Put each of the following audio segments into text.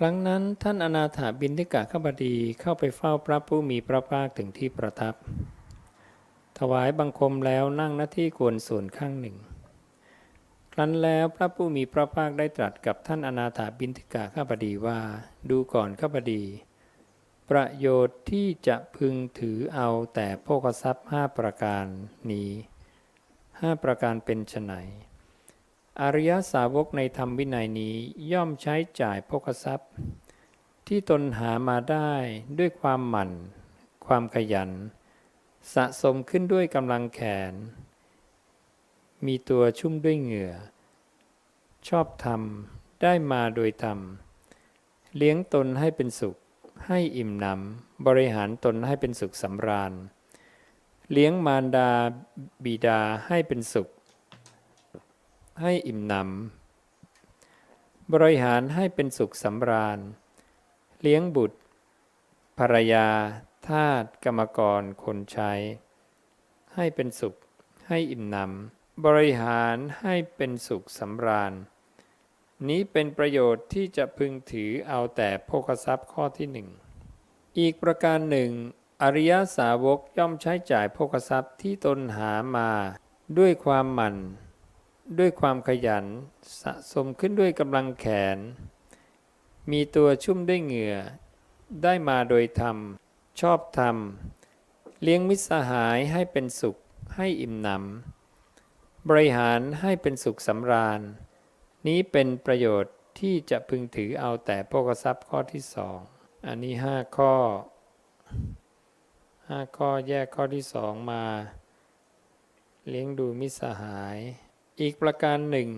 ครั้งนั้นท่านอนาถาบินทิกะขบดีเข้าไปเฝ้าพระผู้มีพระภาคถึงที่ประทับ ถวายบังคมแล้วนั่งหน้าที่ควรส่วนข้างหนึ่ง ครั้นแล้วพระผู้มีพระภาคได้ตรัสกับท่านอนาถาบินทิกะขบดีว่า ดูก่อนขบดี ประโยชน์ที่จะพึงถือเอาแต่โภคทรัพย์ห้าประการนี้ห้าประการเป็นไฉน อริยสาวกในธรรมวินัยนี้ย่อมใช้จ่ายโภคทรัพย์ ที่ตนหามาได้ด้วยความหมั่น ความขยัน สะสมขึ้นด้วยกำลังแขน มีตัวชุ่มด้วยเหงื่อ ชอบธรรมได้มาโดยธรรม เลี้ยงตนให้เป็นสุข ให้อิ่มหนำบริหารตนให้เป็นสุขสำราญ เลี้ยงมารดาบิดาให้เป็นสุข ให้อิ่มหนำ บริหารให้เป็นสุขสำราญ เลี้ยงบุตร ภรรยา ทาสกรรมกร คนใช้ ให้เป็นสุข ให้อิ่มหนำ บริหารให้เป็นสุขสำราญ นี้เป็นประโยชน์ที่จะพึงถือเอาแต่โภคทรัพย์ข้อที่หนึ่ง อีกประการหนึ่ง อริยสาวกย่อมใช้จ่ายโภคทรัพย์ที่ตนหามาด้วยความหมั่น ด้วยความขยัน สะสมขึ้นด้วยกำลังแขน มีตัวชุ่มด้วยเหงื่อ ได้มาโดยธรรม ชอบธรรม เลี้ยงมิตรสหายให้เป็นสุขให้อิ่มหนำ บริหารให้เป็นสุขสำราญ นี้เป็นประโยชน์ที่จะพึงถือเอาแต่โภคทรัพย์ข้อที่สอง อันนี้ห้าข้อห้าข้อแยกข้อที่สองมา เลี้ยงดูมิตรสหาย อีกประการหนึ่ง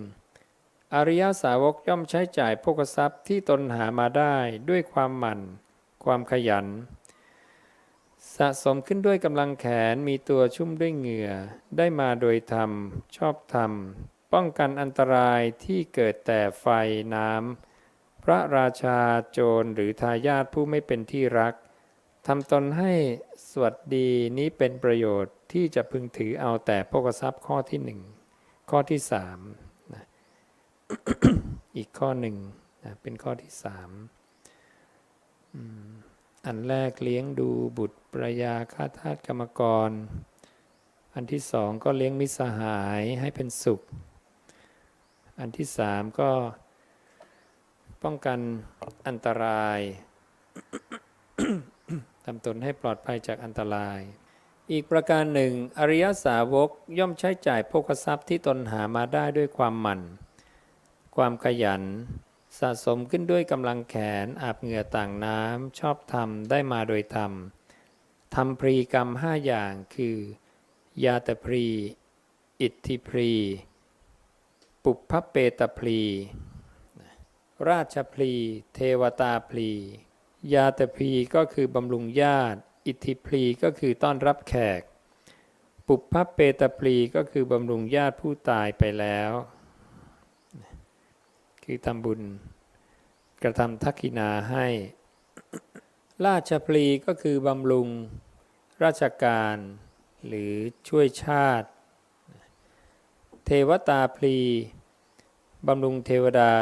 อริยสาวกย่อมใช้จ่ายโภคทรัพย์ที่ตนหามาได้ด้วยความหมั่น ความขยัน สะสมขึ้นด้วยกำลังแขนมีตัวชุ่มด้วยเหงื่อ ได้มาโดยธรรม ชอบธรรม ป้องกันอันตรายที่เกิดแต่ไฟน้ำพระราชาโจรหรือทายาทผู้ไม่เป็นที่รักทำตนให้สวัสดีนี้เป็นประโยชน์ที่จะพึงถือเอาแต่โภคทรัพย์ข้อที่หนึ่ง ข้อที่สามนะอีกข้อหนึ่งนะเป็นข้อที่สามอันแรกเลี้ยงดูบุตรปรยาข้าทาสกรรมกร อันที่สองก็เลี้ยงมิสหายให้เป็นสุข อันที่สามก็ป้องกันอันตรายทำตนให้ปลอดภัยจากอันตราย อีกประการหนึ่ง อริยสาวกย่อมใช้จ่ายโภคทรัพย์ที่ตนหามาได้ด้วยความหมั่น ความขยัน สะสมขึ้นด้วยกำลังแขนอาบเหงื่อต่างน้ำชอบธรรมได้มาโดยธรรมทำพรีกรรมห้าอย่างคือ ยาตพรี อิทธิพรี ปุพพเปตพรี ราชพลีเทวตาพลียาตพลีก็คือบำรุงญาติ อิทธิพลีก็คือต้อนรับแขก ปุพพเปตพลีก็คือบำรุงญาติผู้ตายไปแล้ว คือทำบุญ กระทำทักขินาให้ ราชพลีก็คือบำรุงราชการ หรือช่วยชาติ เทวตาพลีบำรุงเทวดา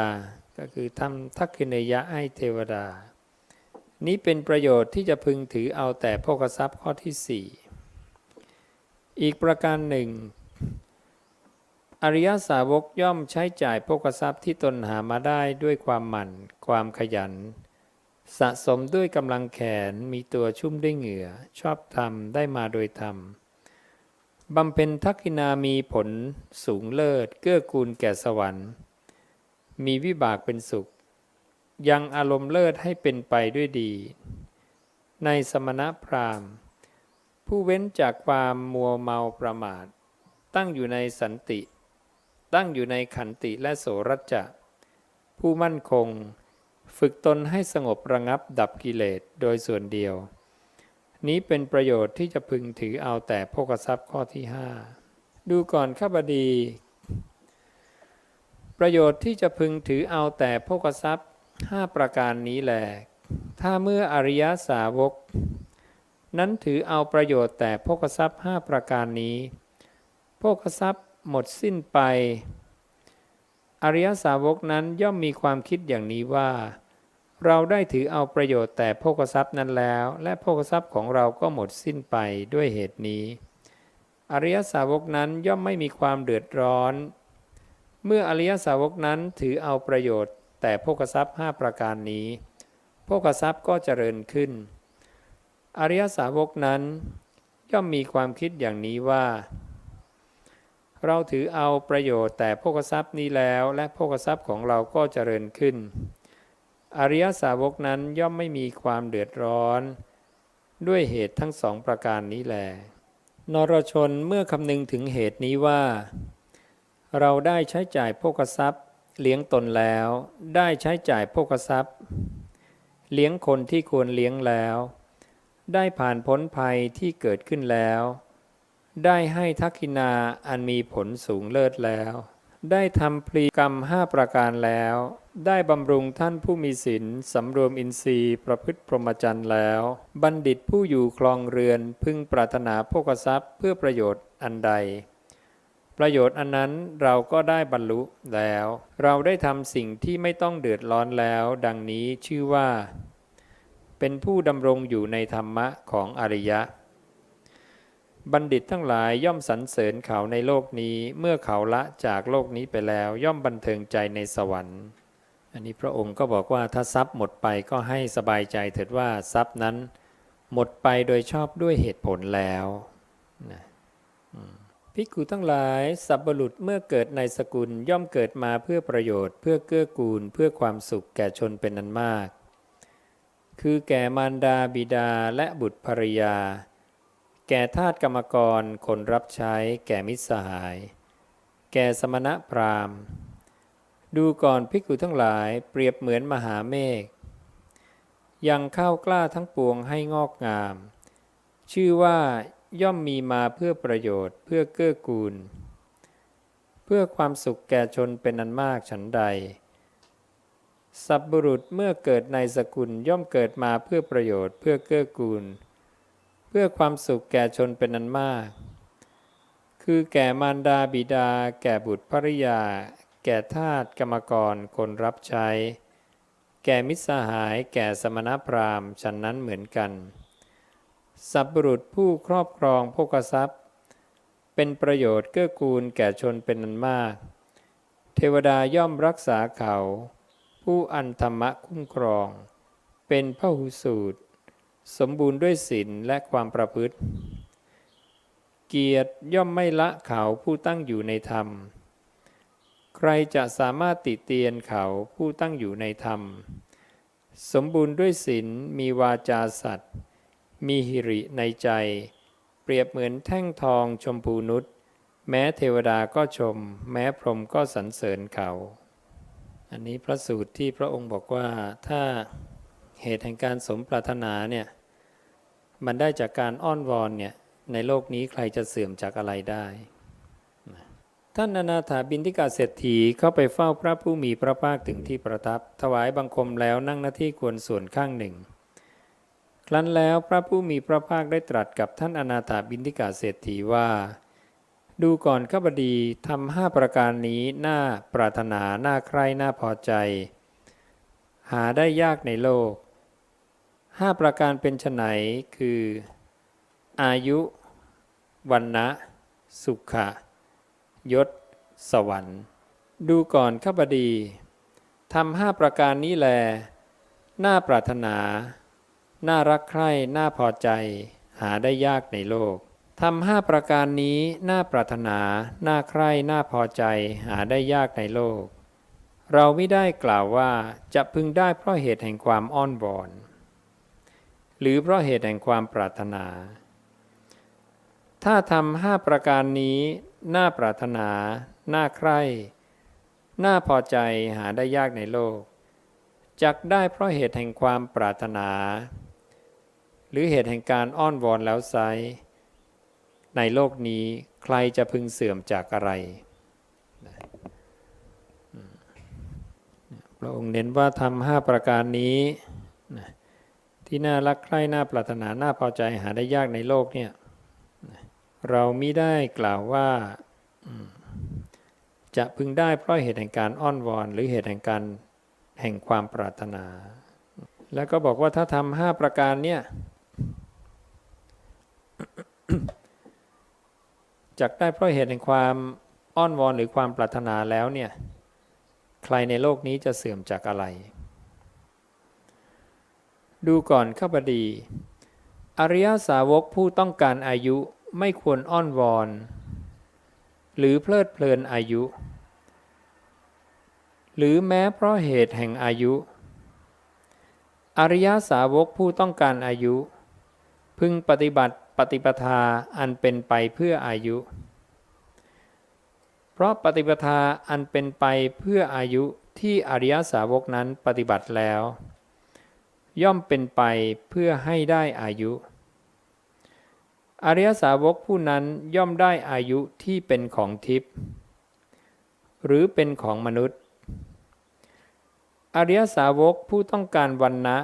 ก็คือทำทักขินยะให้เทวดา นี้เป็นประโยชน์ที่จะพึงถือเอาแต่โภคทรัพย์ข้อที่สี่อีกประการหนึ่ง อริยสาวกย่อมใช้จ่ายโภคทรัพย์ที่ตนหามาได้ด้วยความหมั่น ความขยัน สะสมด้วยกำลังแขนมีตัวชุ่มด้วยเหงื่อ ชอบธรรมได้มาโดยธรรมบำเพ็ญทักขินามีผลสูงเลิศ เกื้อกูลแก่สวรรค์ มีวิบากเป็นสุข ยังอารมณ์เลิศให้เป็นไปด้วยดี ในสมณพราหมณ์ ผู้เว้นจากความมัวเมาประมาท ตั้งอยู่ในสันติ ตั้งอยู่ในขันติและโสรัจจะ ผู้มั่นคง ฝึกตนให้สงบระงับดับกิเลสโดยส่วนเดียว นี้เป็นประโยชน์ที่จะพึงถือเอาแต่โภคทรัพย์ข้อที่ห้าดูก่อนข้าบดีประโยชน์ที่จะพึงถือเอาแต่โภคทรัพย์ ห้าประการนี้แหลถ้าเมื่ออริยสาวก นั้นถือเอาประโยชน์แต่โภคทรัพย์ห้าประการนี้โภคทรัพย์หมดสิ้นไป อริยสาวกนั้นย่อมมีความคิดอย่างนี้ว่า เราได้ถือเอาประโยชน์แต่โภคทรัพย์นั้นแล้ว และโภคทรัพย์ของเราก็หมดสิ้นไปด้วยเหตุนี้ อริยสาวกนั้นย่อมไม่มีความเดือดร้อน เมื่ออริยสาวกนั้นถือเอาประโยชน์ แต่โภคทรัพย์ 5 ประการนี้โภคทรัพย์ก็เจริญขึ้น อริยสาวกนั้นย่อมมีความคิดอย่างนี้ว่า เราถือเอาประโยชน์แต่โภคทรัพย์นี้แล้วและโภคทรัพย์ของเราก็เจริญขึ้น อริยสาวกนั้นย่อมไม่มีความเดือดร้อน ด้วยเหตุทั้งสองประการนี้แลนรชนเมื่อคำนึงถึงเหตุนี้ว่า เราได้ใช้จ่ายโภคทรัพย์ เลี้ยงตนแล้วได้ใช้จ่ายโภคทรัพย์ เลี้ยงคนที่ควรเลี้ยงแล้ว ได้ผ่านพ้นภัยที่เกิดขึ้นแล้ว ได้ให้ทักขินาอันมีผลสูงเลิศแล้ว ได้ทำพลีกรรมห้าประการแล้ว ได้บำรุงท่านผู้มีศีลสำรวมอินทรีย์ประพฤติพรหมจรรย์แล้ว บัณฑิตผู้อยู่คลองเรือนพึงปรารถนาโภคทรัพย์เพื่อประโยชน์อันใด ประโยชน์อันนั้นเราก็ได้บรรลุแล้ว เราได้ทำสิ่งที่ไม่ต้องเดือดร้อนแล้ว ดังนี้ชื่อว่า เป็นผู้ดำรงอยู่ในธรรมะของอริยะ บัณฑิตทั้งหลายย่อมสรรเสริญเขาในโลกนี้เมื่อเขาละจากโลกนี้ไปแล้ว ย่อมบันเทิงใจในสวรรค์ อันนี้พระองค์ก็บอกว่าถ้าทรัพย์หมดไปก็ให้สบายใจเถิดว่าทรัพย์นั้น หมดไปโดยชอบด้วยเหตุผลแล้วนะอืม ภิกขุทั้งหลาย สัพบุรุษเมื่อเกิดในสกุลย่อมเกิดมาเพื่อประโยชน์ เพื่อเกื้อกูล เพื่อความสุขแก่ชนเป็นนันมาก คือแก่มารดาบิดาและบุตรภรรยา แก่ทาสกรรมกรคนรับใช้ แก่มิตรสหาย แก่สมณะพราหมณ์ ดูก่อนภิกขุทั้งหลายเปรียบเหมือนมหาเมฆยังข้าวกล้าทั้งปวงให้งอกงาม ชื่อว่า ย่อมมีมาเพื่อประโยชน์เพื่อเกื้อกูล เพื่อความสุขแก่ชนเป็นอันมากฉันใด สัพบุรุษเมื่อเกิดในสกุลย่อมเกิดมาเพื่อประโยชน์เพื่อเกื้อกูล เพื่อความสุขแก่ชนเป็นอันมาก คือแก่มารดาบิดา แก่บุตรภริยา แก่ทาสกรรมกรคนรับใช้ แก่มิตรสหาย แก่สมณพราหมณ์ฉันนั้นเหมือนกัน สัพบุรุษผู้ครอบครองโภคทรัพย์ เป็นประโยชน์เกื้อกูลแก่ชนเป็นอันมาก เทวดาย่อมรักษาเขา ผู้อันธรรมะคุ้มครอง เป็นพระหูสูตร สมบูรณ์ด้วยศีลและความประพฤติ เกียรติย่อมไม่ละเขาผู้ตั้งอยู่ในธรรม ใครจะสามารถติเตียนเขาผู้ตั้งอยู่ในธรรม สมบูรณ์ด้วยศีลมีวาจาสัตย์ มีหิริในใจ เปรียบเหมือนแท่งทองชมพูนุชแม้เทวดาก็ชม แม้พรหมก็สรรเสริญเขา อันนี้พระสูตรที่พระองค์บอกว่าถ้าเหตุแห่งการสมปรารถนาเนี่ยมันได้จากการอ้อนวอนเนี่ยในโลกนี้ใครจะเสื่อมจากอะไรได้ ท่านอนาถาบินทิกาเศรษฐีเข้าไปเฝ้าพระผู้มีพระภาคถึงที่ประทับ ถวายบังคมแล้วนั่งหน้าที่ควรส่วนข้างหนึ่ง ครั้นแล้วพระผู้มีพระภาคได้ตรัสกับท่านอนาถาบินทิกาเศรษฐีว่า ดูก่อนข้าบดีทำห้าประการนี้น่าปรารถนาน่าใคร่น่าพอใจ หาได้ยากในโลกห้าประการเป็นไฉนคือ อายุวันนะสุขะยศ สวรรค์ ดูก่อนข้าบดีทำห้าประการนี้แล น่าปรารถนา น่ารักใคร่น่าพอใจ หาได้ยากในโลกทำห้าประการนี้น่าปรารถนา น่าใคร่น่าพอใจ หาได้ยากในโลก เราไม่ได้กล่าวว่าจะพึงได้เพราะเหตุแห่งความอ้อนวอน หรือเพราะเหตุแห่งความปรารถนา ถ้าทำห้าประการนี้ น่าปรารถนา น่าใคร่ น่าพอใจหาได้ยากในโลกจักได้เพราะเหตุแห่งความปรารถนา หรือเหตุแห่งการอ้อนวอนแล้วไซในโลกนี้ใครจะพึงเสื่อมจากอะไรพระองค์เน้นว่าทำห้าประการนี้ ที่น่ารักใคร่น่าปรารถนาน่าพอใจหาได้ยากในโลกเนี่ยเรามิได้กล่าวว่าจะพึงได้เพราะเหตุแห่งการอ้อนวอน หรือเหตุแห่งการแห่งความปรารถนา แล้วก็บอกว่าถ้าทำห้าประการเนี่ย จักได้เพราะเหตุแห่งความอ้อนวอนหรือความปรารถนาแล้วเนี่ย ใครในโลกนี้จะเสื่อมจากอะไร ดูก่อนข้าพดี อริยสาวกผู้ต้องการอายุไม่ควรอ้อนวอน หรือเพลิดเพลินอายุ หรือแม้เพราะเหตุแห่งอายุ อริยสาวกผู้ต้องการอายุ พึงปฏิบัติ ฏิปทาอันเป็นไปเพื่ออายุ เพราะปฏิปทาอันเป็นไปเพื่ออายุที่อริยสาวกนั้นปฏิบัติแล้ว ย่อมเป็นไปเพื่อให้ได้อายุ อริยสาวกผู้นั้นย่อมได้อายุที่เป็นของทิพย์หรือเป็นของมนุษย์ อริยสาวกผู้ต้องการวันนะ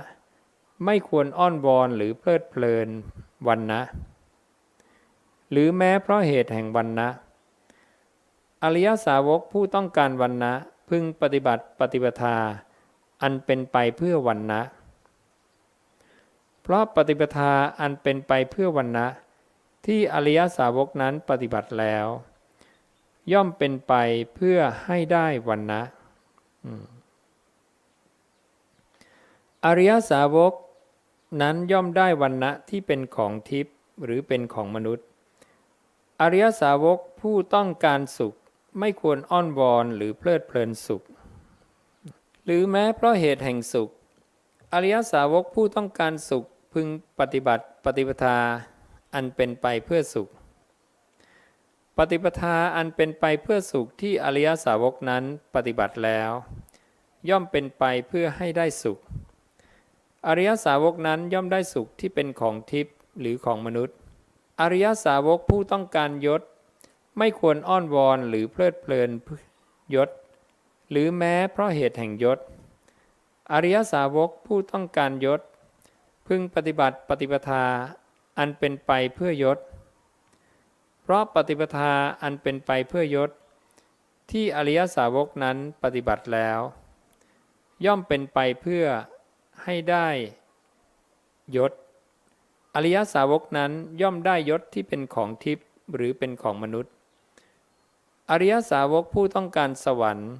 ไม่ควรอ้อนวอนหรือเพลิดเพลิน วันนะ หรือแม้เพราะเหตุแห่งวันนะ อริยสาวกผู้ต้องการวันนะพึงปฏิบัติปฏิปทา อันเป็นไปเพื่อวันนะ เพราะปฏิปทาอันเป็นไปเพื่อวันนะที่อริยสาวกนั้นปฏิบัติแล้ว ย่อมเป็นไปเพื่อให้ได้วันนะอริยสาวก นั้นย่อมได้วันนะที่เป็นของทิพย์หรือเป็นของมนุษย์ อริยสาวกผู้ต้องการสุขไม่ควรอ้อนวอนหรือเพลิดเพลินสุข หรือแม้เพราะเหตุแห่งสุข อริยสาวกผู้ต้องการสุขพึงปฏิบัติปฏิปทาอันเป็นไปเพื่อสุข ปฏิปทาอันเป็นไปเพื่อสุขที่อริยสาวกนั้นปฏิบัติแล้ว ย่อมเป็นไปเพื่อให้ได้สุข อริยสาวกนั้นย่อมได้สุขที่เป็นของทิพย์หรือของมนุษย์ อริยสาวกผู้ต้องการยศ ไม่ควรอ้อนวอนหรือเพลิดเพลินยศ หรือแม้เพราะเหตุแห่งยศ อริยสาวกผู้ต้องการยศ พึงปฏิบัติปฏิปทาอันเป็นไปเพื่อยศ เพราะปฏิปทาอันเป็นไปเพื่อยศ ที่อริยสาวกนั้นปฏิบัติแล้ว ย่อมเป็นไปเพื่อ ให้ได้ยศ อริยสาวกนั้นย่อมได้ยศที่เป็นของทิพย์หรือเป็นของมนุษย์ อริยสาวกผู้ต้องการสวรรค์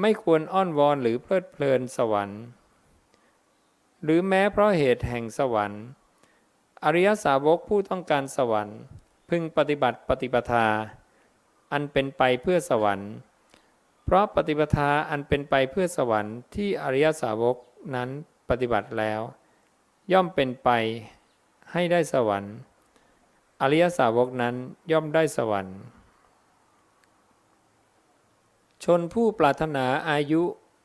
ไม่ควรอ้อนวอนหรือเพลิดเพลินสวรรค์ หรือแม้เพราะเหตุแห่งสวรรค์ อริยสาวกผู้ต้องการสวรรค์ พึงปฏิบัติปฏิปทา อันเป็นไปเพื่อสวรรค์ เพราะปฏิปทาอันเป็นไปเพื่อสวรรค์ที่อริยสาวกนั้นปฏิบัติแล้ว ย่อมเป็นไปให้ได้สวรรค์ อริยสาวกนั้นย่อมได้สวรรค์ ชนผู้ปรารถนาอายุ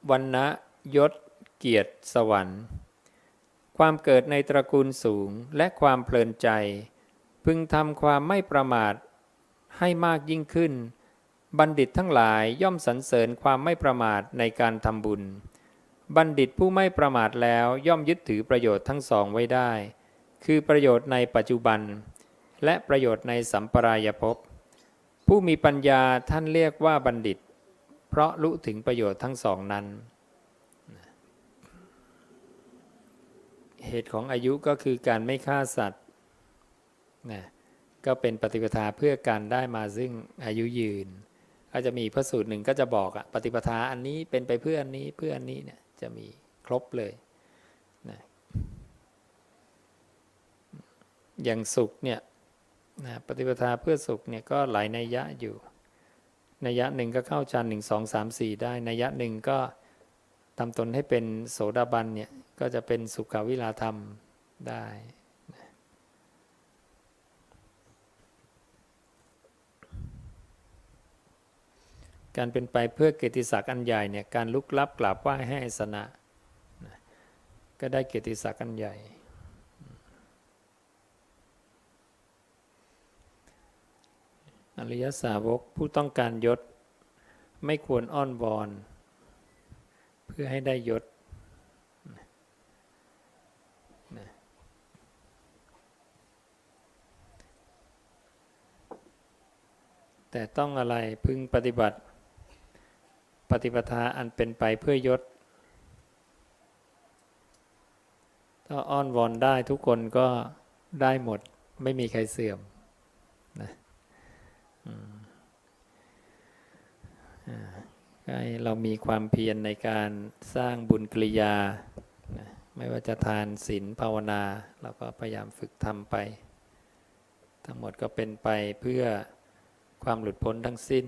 วันนะยศ เกียรติสวรรค์ ความเกิดในตระกูลสูงและความเพลินใจ พึงทำความไม่ประมาทให้มากยิ่งขึ้น บัณฑิตทั้งหลายย่อมสรรเสริญความไม่ประมาทในการทำบุญ บัณฑิตผู้ไม่ประมาทแล้วย่อมยึดถือประโยชน์ทั้งสองไว้ได้ คือประโยชน์ในปัจจุบัน และประโยชน์ในสัมปรายภพ ผู้มีปัญญาท่านเรียกว่าบัณฑิต เพราะรู้ถึงประโยชน์ทั้งสองนั้น เหตุของอายุก็คือการไม่ฆ่าสัตว์นะก็เป็นปฏิปทาเพื่อการได้มาซึ่งอายุยืน ก็จะมีพระสูตรหนึ่งก็จะบอกอะปฏิปทาอันนี้เป็นไปเพื่ออันนี้เพื่ออันนี้เนี่ยจะมีครบเลยนะอย่างสุขเนี่ยนะปฏิปทาเพื่อสุขเนี่ยก็หลายนัยยะอยู่นัยยะหนึ่งก็เข้าฌานหนึ่งสองสามสี่ได้นัยยะหนึ่งก็ทำตนให้เป็นโสดาบันเนี่ยก็จะเป็นสุขวิลาธรรมได้ การเป็นไปเพื่อเกียรติศักดิ์อันใหญ่เนี่ยการลุกลับกราบไหว้ให้สนะ ก็ได้เกียรติศักดิ์อันใหญ่ อริยสาวกผู้ต้องการยศไม่ควรอ้อนวอน เพื่อให้ได้ยศแต่ต้องอะไรพึงปฏิบัติ ปฏิปทาอันเป็นไปเพื่อยศ ถ้าอ้อนวอนได้ทุกคนก็ได้หมดไม่มีใครเสื่อมนะให้เรามีความเพียรในการสร้างบุญกิริยา ไม่ว่าจะทานศีลภาวนา เราก็พยายามฝึกทำไป ทั้งหมดก็เป็นไปเพื่อความหลุดพ้นทั้งสิ้น